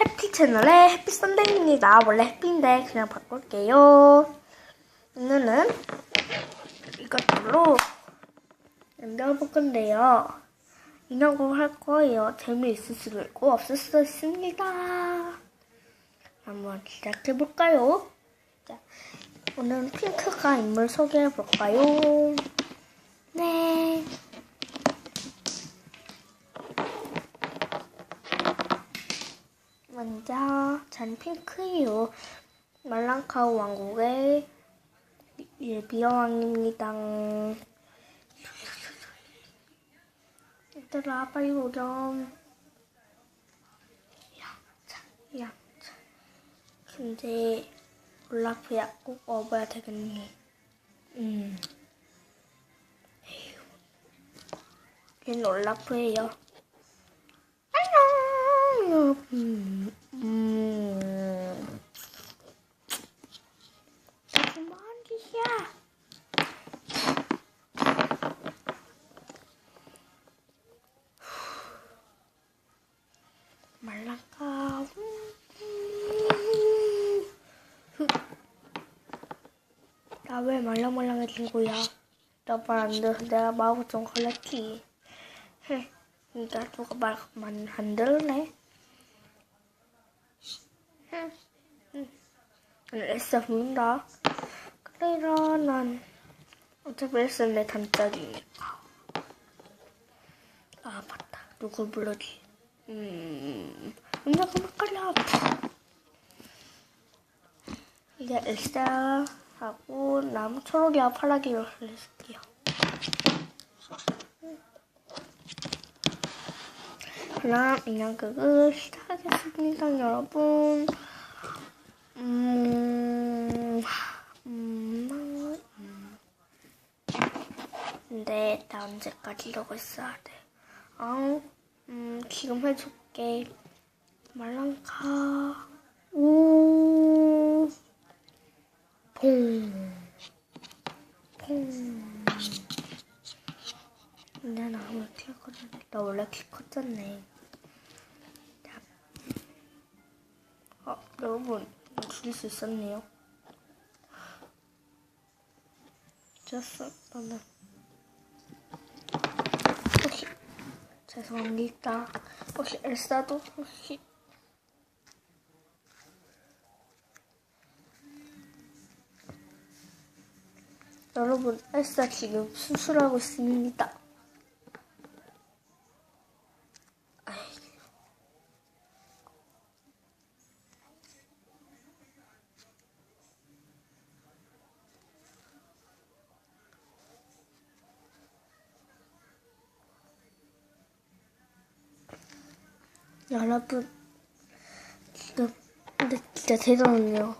해피 채널의 해피 썬데이입니다. 원래 해피인데 그냥 바꿀게요. 오늘은 이것들로 만들어볼 건데요. 인형으로 할 거예요. 재미있을 수도 있고 없을 수도 있습니다. 한번 시작해볼까요? 자, 오늘은 핑크가 인물 소개해볼까요? 먼저 전 핑크유 말랑카우 왕국의 예비여왕입니다. 얘들아 빨리 오렴. 양차 양차. 근데 올라프야 꼭 업어야 되겠니? 음. 에휴. 얘는 올라프예요. 나 왜 말랑말랑해진 거야? 나말 안 들어서 내가 마법 좀 걸렸지. 헤, 이제 누가 말만 안 들으네. 응, 응. 엘사 부른다. 그래라, 난 어차피 엘사 내 단짝이니까. 아, 맞다. 누굴 불러지? 음, 음악은 헷갈려. 이제 엘사 하고 나무 초록이와 파라기로 할게요. 그럼 인형극을 시작하겠습니다, 여러분. 음, 음, 음. 근데 나 언제까지 이러고 있어야 돼? 어, 음, 지금 해줄게. 말랑카. 근데 나 오늘 키 컸네. 나 원래 키 컸잖네. 자. 어, 여러분. 줄일 수 있었네요. 됐어, 너는. 혹시, 죄송합니다. 혹시 엘사도 혹시 여러분, 엘사 지금 수술하고 있습니다. 여러분, 지금, 근데 진짜 대단하네요.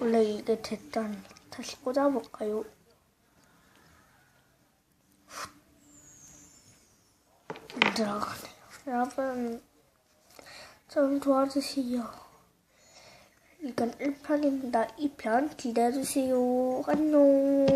원래 이게 됐잖아. 다시 꽂아볼까요? 안 들어가네요. 여러분, 좀 도와주세요. 이건 1편입니다. 2편 기대해주세요. 안녕.